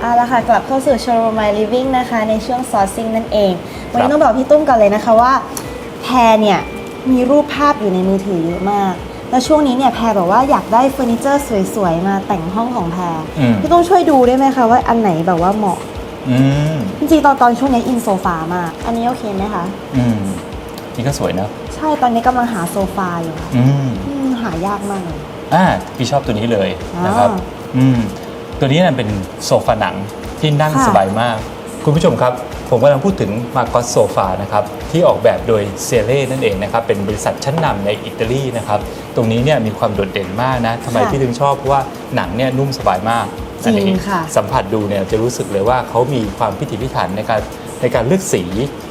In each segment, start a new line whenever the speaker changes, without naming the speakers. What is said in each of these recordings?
เอาละค่ะกลับเข้าสู่ Showroom My Living นะคะในช่วง sourcing นั่นเอง วัน
ครั
นี้
บ
ต้องบอกพี่ตุ้มก่อนเลยนะคะว่าแพรเนี่ยมีรูปภาพอยู่ในมือถือเยอะมาก แล้วช่วงนี้เนี่ยแพรแบบว่าอยากได้เฟอร์นิเจอร์สวยๆ มาแต่งห้องของแพร
อืม
พี่ตุ้มช่วยดูได้ไหมคะว่าอันไหนแบบว่าเหมาะ
อืม
จริงๆตอนตอนช่วงนี้อินโซฟามาก อันนี้โอเคไหมคะ
อืมนี่ก็สวยนะ
ใช่ตอนนี้กำลังหาโซฟาอยู่ค่ะ
อืม
อืมหายากมากเลย
อ่าพี่ชอบตัวนี้เลยนะครับ
อ่า
อืม ตัวนี้น่ะเป็นโซฟาหนังที่นั่ง
ค่ะ
สบายมาก คุณผู้ชมครับ ผมกำลังพูดถึงมา g ก s โซฟานะครับที่ออกแบบโดยเซเล่นั่นเองนะครับเป็นบริษัทชั้นนำในอิตาลีนะครับตรงนี้เนี่ยมีความโดดเด่นมากนะทำไม
ค่ะ
พี่ถึงชอบเพราะว่าหนังเนี่ยนุ่มสบายมาก
จริง
อันนี้
ค่ะ
สัมผัสดูเนี่ยจะรู้สึกเลยว่าเขามีความพิถีพิถันในการ ในการเลือกสี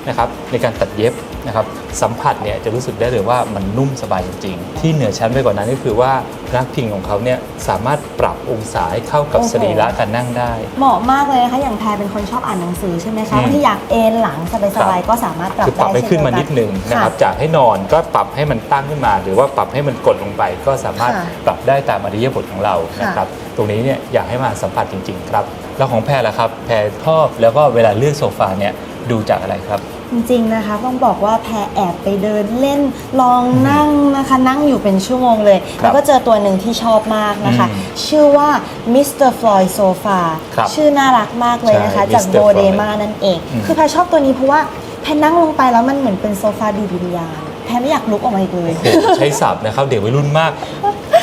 นะครับในการตัดเย็บนะครับสัมผัสเนี่ยจะรู้สึกได้เลยว่ามันนุ่มสบายจริงๆ ที่เหนือชั้นไปกว่านั้นก็คือว่ารักพิงของเขาเนี่ยสามารถปรับองศาให้เข้ากับ
โอ้โห
สรีระการนั่งได้
เหมาะมากเลยนะคะ อย่างแพรเป็นคนชอบอ่านหนังสือใช่ไหมคะ
อืม
บางทีอยากเอนหลังสบายๆก็สามารถปรับ
คือปรับ
ได้
ให้ขึ้นมานิดหนึ่งนะครับจากให้นอนก็ปรับให้มันตั้งขึ้นมา หรือว่าปรับให้มันกดลงไป ก็สามารถ
ค่ะ
ปรับได้ตามอริยบทของเรา
ค่ะ
นะครับ ตรงนี้เนี่ยอยากให้มาสัมผัสจริง ๆ ครับ แล้วของแพรล่ะครับ แพรชอบแล้วก็เวลาเลือกโซฟาเนี่ยดูจากอะไรครับ
จริงๆนะคะต้องบอกว่าแพรแอบไปเดินเล่นลองนั่งนะคะ นั่งอยู่เป็นชั่วโมงเลย
ครับ
แล้วก็เจอตัวหนึ่งที่ชอบมากนะคะ
อืม
ชื่อว่า Mr. Floyd Sofa
ครับ
ชื่อน่ารักมากเลยนะคะ
ใช่
จาก
Mr.
โบเด
Floyd
มานั่นเอง
อืม
คือแพรชอบตัวนี้เพราะว่าแพรนั่งลงไปแล้วมันเหมือนเป็นโซฟาดูดวิญญาณแพรไม่อยากลุกออกมาอีกเลย
โอ้โหใช้ศัพท์นะครับ เด็กวัยรุ่นมาก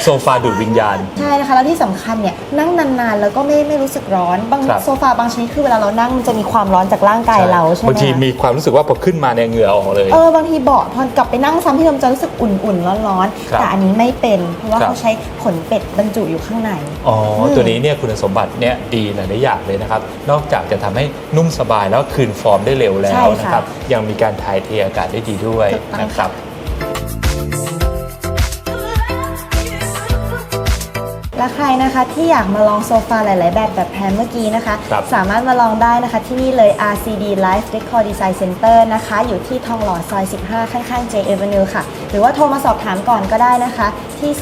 โซฟาดูดวิญญาณ
ใช่นะคะแล้วที่สำคัญเนี่ยนั่งนานๆ แล้วก็ไม่ไม่รู้สึกร้อนบาง
ครับ
โซฟาบางชนิดคือเวลาเรานั่งมันจะมีความร้อนจากร่างกายเราใช่ไหม
บางทีมีความรู้สึกว่าพอขึ้นมาเนี่ยเหงื่อออกเลย
เออบางทีเบาะพอกลับไปนั่งซ้ำที่เราจะรู้สึกอุ่นๆร้อน
ครับ
ๆแต่อันนี้ไม่เป็น เพราะว่า
ครับ
เขาใช้ขนเป็ดบรรจุอยู่ข้างใน
อ๋ออ
ม
ตัวนี้เนี่ยคุณสมบัติเนี่ยดีหลายๆอย่างเลยนะครับ นอกจากจะทำให้นุ่มสบายแล้วคืนฟอร์มได้เร็วแล้
ใช่
ว
ค่ะ
นะครับ ยังมีการถ่ายเทอากาศได้ดีด้วย
ถูกต้อง
นะครับ
และใครนะคะที่อยากมาลองโซฟาหลาย ๆ แบบแบบแพนเมื่อกี้นะคะ
ครับ
สามารถมาลองได้นะคะที่นี่เลย RCD Life Decor Design Center นะคะ อยู่ที่ทองหล่อซอย 15 ข้าง ๆ J Avenue ค่ะ หรือว่าโทรมาสอบถามก่อนก็ได้นะคะ ที่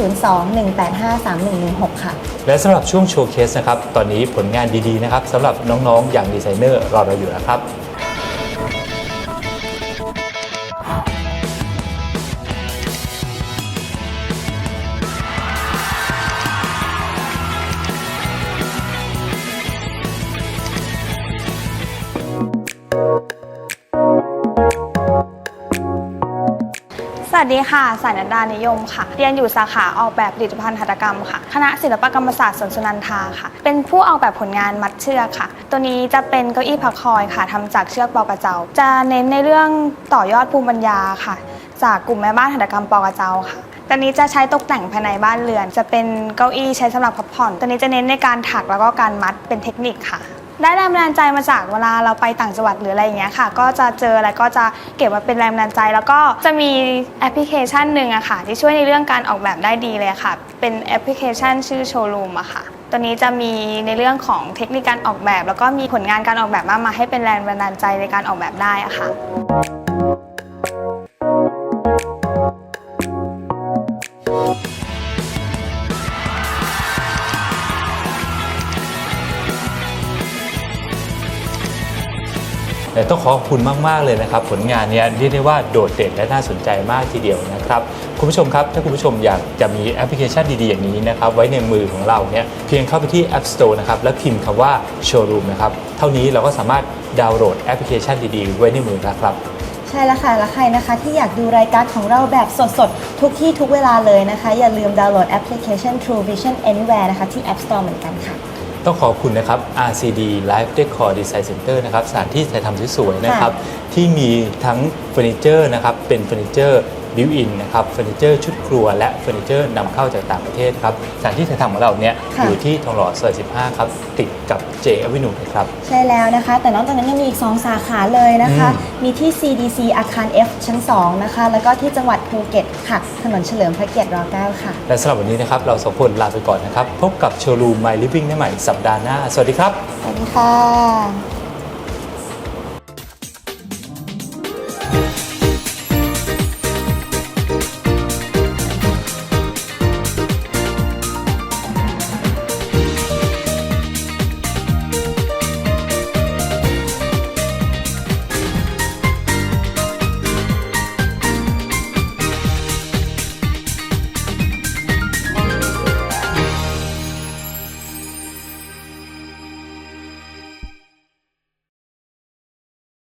02-185-3116 ค่ะ
และสำหรับช่วงโชว์เคสนะครับ ตอนนี้ผลงานดีๆนะครับสำหรับน้องๆ อย่างดีไซเนอร์รอเราอยู่นะครับ
สวัสดีค่ะสายนันดานิยมค่ะ เรียนอยู่สาขาออกแบบผลิตภัณฑ์หัตถกรรมค่ะ คณะศิลปกรรมศาสตร์สวนสุนันทาค่ะ เป็นผู้ออกแบบผลงานมัดเชือกค่ะ ตัวนี้จะเป็นเก้าอี้พักคอยค่ะทำจากเชือกปอกระเจ้า จะเน้นในเรื่องต่อยอดภูมิปัญญาค่ะ จากกลุ่มแม่บ้านหัตถกรรมปอกระเจ้าค่ะตัวนี้จะใช้ตกแต่งภายในบ้านเรือน จะเป็นเก้าอี้ใช้สำหรับพักผ่อน ตัวนี้จะเน้นในการถักแล้วก็การมัดเป็นเทคนิคค่ะ ได้แรงบันดาลใจมาจากเวลาเราไปต่างจังหวัดหรืออะไรอย่างเงี้ยค่ะ ก็จะเจออะไรก็จะเก็บมาเป็นแรงบันดาลใจ แล้วก็จะมีแอปพลิเคชันหนึ่งอะค่ะ ที่ช่วยในเรื่องการออกแบบได้ดีเลยค่ะ เป็นแอปพลิเคชันชื่อโชว์รูมอะค่ะตัวนี้จะมีในเรื่องของเทคนิคการออกแบบ แล้วก็มีผลงานการออกแบบมากมาให้เป็นแรงบันดาลใจในการออกแบบได้อะค่ะ
แต่ต้องขอขอบคุณมาก ๆ เลยนะครับ ผลงานเนี้ยเรียกได้ว่าโดดเด่นและน่าสนใจมากทีเดียวนะครับ คุณผู้ชมครับ ถ้าคุณผู้ชมอยากจะมีแอปพลิเคชันดี ๆ อย่างนี้นะครับ ไว้ในมือของเราเนี่ยเพียงเข้าไปที่ App Store นะครับ แล้วพิมพ์คำว่า Showroom นะครับ เท่านี้เราก็สามารถดาวน์โหลดแอปพลิเคชันดี ๆ ไว้ในมือแล้วครับ
ใช่แล้วค่ะและใครนะคะ ที่อยากดูรายการของเราแบบสดๆ ทุกที่ทุกเวลาเลยนะคะ อย่าลืมดาวน์โหลดแอปพลิเคชัน True Vision Anywhere นะคะที่ App Store เหมือนกันค่ะ
ต้องขอบคุณนะครับ RCD Life Decor Design Center นะครับสถานที่ถ่ายทำสวยๆนะครับที่มีทั้งเฟอร์นิเจอร์นะครับเป็นเฟอร์นิเจอร์ บิวอินนะครับเฟอร์นิเจอร์ชุดครัวและเฟอร์นิเจอร์นำเข้าจากต่างประเทศครับสถานที่ถ่ายทำของเราเนี่ย
ค่ะ
อยู่ที่ทองหล่อซอย15ครับติดกับ J Avenue นะครับ
ใช่แล้วนะคะ แต่นอกจากนั้นยังมีอีก 2 สาขาเลยนะคะ
อืม
มีที่ CDC อาคาร F ชั้น 2 นะคะ แล้วก็ที่จังหวัดภูเก็ตค่ะ ถนนเฉลิมพระเกียรติร9ค่ะ
และสำหรับวันนี้นะครับเราสองคนลาไปก่อนนะครับ พบกับโชว์รูม My Living ได้ใหม่สัปดาห์หน้า สวัสดีครับ
สวัสดีค่ะ